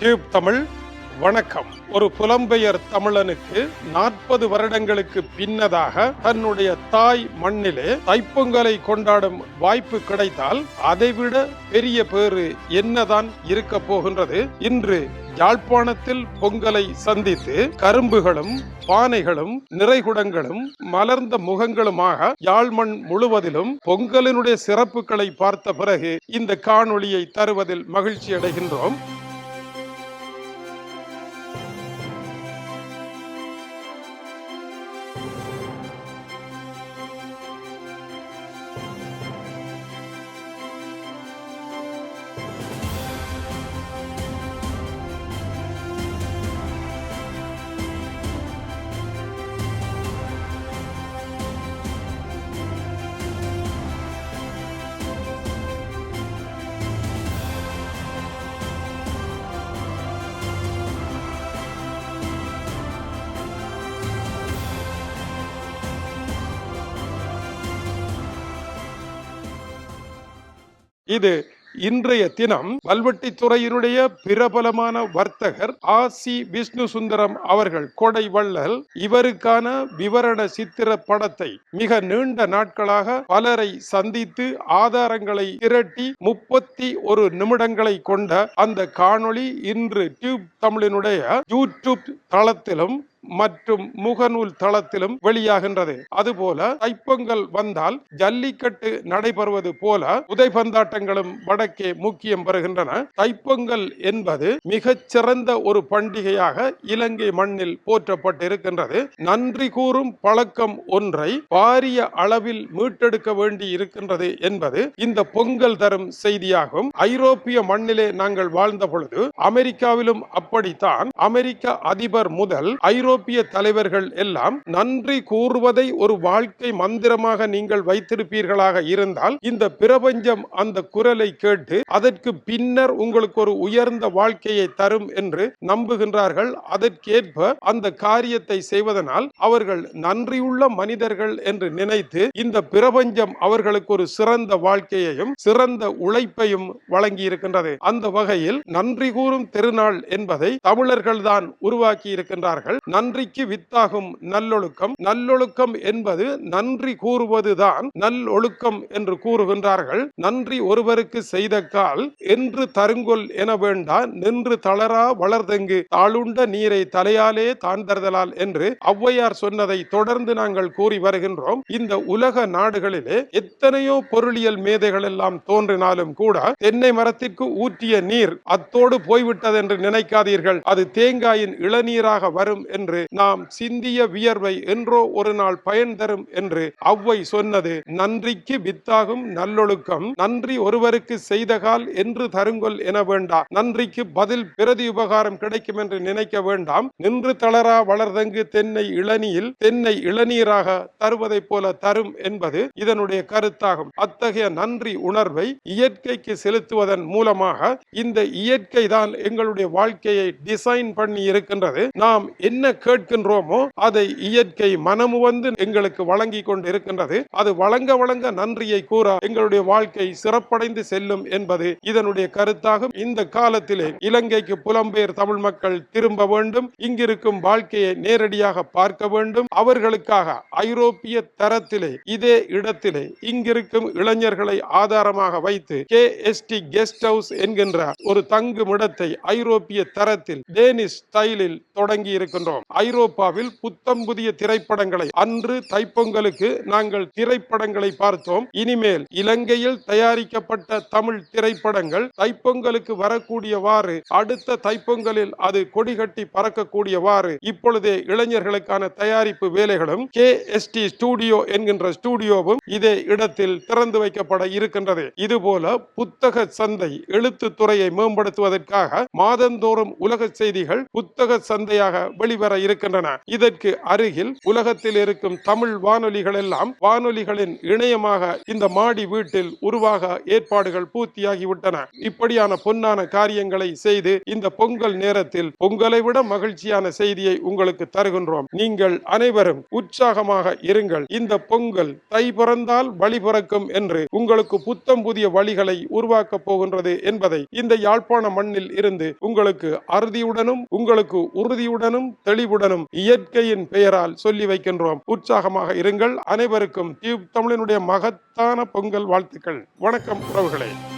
Tube Tamil. வணக்கம். ஒரு புலம்பெயர் தமிழனுக்கு நாற்பது வருடங்களுக்கு பின்னதாக தன்னுடைய தாய் மண்ணிலே தைப்பொங்கலை கொண்டாடும் வாய்ப்பு கிடைத்தால் அதைவிட பெரிய பேறு என்னதான் இருக்க போகின்றது? இன்று யாழ்ப்பாணத்தில் பொங்கலை சந்தித்து கரும்புகளும் பானைகளும் நிறைகுடங்களும் மலர்ந்த முகங்களுமாக யாழ்மண் முழுவதிலும் பொங்கலினுடைய சிறப்புகளை பார்த்த பிறகு இந்த காணொளியை தருவதில் மகிழ்ச்சி அடைகின்றோம் இது இன்றைய தினம் வல்வெட்டித்துறையினுடைய பிரபலமான வர்த்தகர் ஆ சி விஷ்ணு சுந்தரம் அவர்கள் கொடை வள்ளல் இவருக்கான விவரண சித்திர படத்தை மிக நீண்ட நாட்களாக பலரை சந்தித்து ஆதாரங்களை திரட்டி முப்பத்தி ஒரு நிமிடங்களை கொண்ட அந்த காணொளி இன்று டியூப் தமிழினுடைய யூடியூப் தளத்திலும் மற்றும் முகநூல் தளத்திலும் வெளியாகின்றது. அதுபோல தைப்பொங்கல் வந்தால் ஜல்லிக்கட்டு நடைபெறுவது போல உதைபந்தாட்டங்களும் வடக்கே முக்கியம் பெறுகின்றன. தைப்பொங்கல் என்பது மிகச் சிறந்த ஒரு பண்டிகையாக இலங்கை மண்ணில் போற்றப்பட்டிருக்கின்றது. நன்றி கூறும் பழக்கம் ஒன்றை பாரிய அளவில் மீட்டெடுக்க வேண்டி இருக்கின்றது என்பது இந்த பொங்கல் தரும் செய்தியாகும். ஐரோப்பிய மண்ணிலே நாங்கள் வாழ்ந்த பொழுது அமெரிக்காவிலும் அப்படித்தான். அமெரிக்க அதிபர் முதல் ஐரோப்பிய தலைவர்கள் எல்லாம் நன்றி கூறுவதை ஒரு வாழ்க்கை மந்திரமாக நீங்கள் வைத்திருப்பீர்களாக இருந்தால் இந்த பிரபஞ்சம் அந்த குரலை கேட்டு அதற்கு பின்னர் உங்களுக்கு ஒரு உயர்ந்த வாழ்க்கையை தரும் என்று நம்புகின்றார்கள். அதற்கேற்ப அந்த காரியத்தை செய்வதனால் அவர்கள் நன்றியுள்ள மனிதர்கள் என்று நினைத்து இந்த பிரபஞ்சம் அவர்களுக்கு ஒரு சிறந்த வாழ்க்கையையும் சிறந்த உழைப்பையும் வழங்கி இருக்கின்றது அந்த வகையில் நன்றி கூறும் திருநாள் என்பதை தமிழர்கள் தான் உருவாக்கி இருக்கின்றார்கள் நன்றிக்கு வித்தாகும் நல்லொழுக்கம். நல்லொழுக்கம் என்பது நன்றி கூறுவதுதான் நல்லொழுக்கம் என்று கூறுகின்றார்கள். நன்றி ஒருவருக்கு செய்த கால் என்று தருங்கொல் என வேண்டா நின்று தளரா வளர்தெங்கு தாளுண்ட நீரை தலையாலே தாழ்ந்தறுதலால் என்று ஔவையார் சொன்னதை தொடர்ந்து நாங்கள் கூறி வருகின்றோம். இந்த உலக நாடுகளிலே எத்தனையோ பொருளியல் மேதைகள் எல்லாம் தோன்றினாலும் கூட தென்னை மரத்திற்கு ஊற்றிய நீர் அத்தோடு போய்விட்டது என்று நினைக்காதீர்கள். அது தேங்காயின் இளநீராக வரும் என்று நாம் சிந்திய வியர்வை என்றோ ஒரு நாள் பயன் தரும் என்று அவ்வை சொன்னது. நன்றிக்கு வித்தாகும் நல்லொழுக்கம். நன்றி ஒருவருக்கு செய்தகால் என்று தருங்கொள் என வேண்டா நன்றிக்கு பதில் பிரதி உபகாரம் கிடைக்கும் என்று நினைக்க வேண்டாம். நின்று தளரா வளர்தங்கு தென்னை இளநியில் தென்னை இளநீராக தருவதை போல தரும் என்பது இதனுடைய கருத்தாகும். அத்தகைய நன்றி உணர்வை இயற்கைக்கு செலுத்துவதன் மூலமாக இந்த இயற்கை தான் எங்களுடைய வாழ்க்கையை டிசைன் பண்ணி இருக்கின்றது. நாம் என்ன கேட்கின்றோமோ அதை இயற்கை மனமு வந்து எங்களுக்கு வழங்கி கொண்டு இருக்கின்றது அது வழங்க வழங்க நன்றியை கூற எங்களுடைய வாழ்க்கை சிறப்படைந்து செல்லும் என்பது இதனுடைய கருத்தாகும். இந்த காலத்திலே இலங்கைக்கு புலம்பெயர் தமிழ் மக்கள் திரும்ப வேண்டும். இங்கிருக்கும் வாழ்க்கையை நேரடியாக பார்க்க வேண்டும். அவர்களுக்காக ஐரோப்பிய தரத்திலே இதே இடத்திலே இங்கிருக்கும் இளைஞர்களை ஆதாரமாக வைத்து K. S. T. Guest house என்கின்ற ஒரு தங்குமிடத்தை ஐரோப்பிய தரத்தில் டேனிஷ் ஸ்டைலில் தொடங்கி இருக்கின்றோம் ஐரோப்பாவில் புத்தம் புதிய திரைப்படங்களை. அன்று தைப்பொங்கலுக்கு நாங்கள் திரைப்படங்களை பார்த்தோம். இனிமேல் இலங்கையில் தயாரிக்கப்பட்ட தமிழ் திரைப்படங்கள் தைப்பொங்கலுக்கு வரக்கூடியவாறு அடுத்த தைப்பொங்கலில் அது கொடிகட்டி பறக்கக்கூடியவாறு இப்பொழுதே இளைஞர்களுக்கான தயாரிப்பு வேலைகளும் கே எஸ் டி ஸ்டூடியோ என்கின்ற ஸ்டூடியோவும் இதே இடத்தில் திறந்து வைக்கப்பட இருக்கின்றது. இதுபோல புத்தக சந்தை எழுத்து துறையை மேம்படுத்துவதற்காக மாதந்தோறும் உலக செய்திகள் புத்தக சந்தையாக வெளிவர நடைபெற இருக்கின்றன. இதற்கு அருகில் உலகத்தில் இருக்கும் தமிழ் வானொலிகள் எல்லாம் வானொலிகளின் இணையமாக இந்த மாடி வீட்டில் உருவாக ஏற்பாடுகள் பூர்த்தியாகிவிட்டன. இப்படியான பொன்னான காரியங்களை செய்து இந்த பொங்கல் நேரத்தில் பொங்கலை விட மகிழ்ச்சியான செய்தியை உங்களுக்கு தருகின்றோம். நீங்கள் அனைவரும் உற்சாகமாக இருங்கள். இந்த பொங்கல் தை பிறந்தால் வழி பிறக்கும் என்று உங்களுக்கு புத்தம் புதிய வழிகளை உருவாக்கப் போகின்றது என்பதை இந்த யாழ்ப்பாண மண்ணில் இருந்து உங்களுக்கு அறுதியுடனும் உங்களுக்கு உறுதியுடனும் தெளிவுடனும் இயற்கையின் பெயரால் சொல்லி வைக்கின்றோம். உற்சாகமாக இருங்கள். அனைவருக்கும் டியூப் தமிழனுடைய மகத்தான பொங்கல் வாழ்த்துக்கள். வணக்கம் உறவுகளே.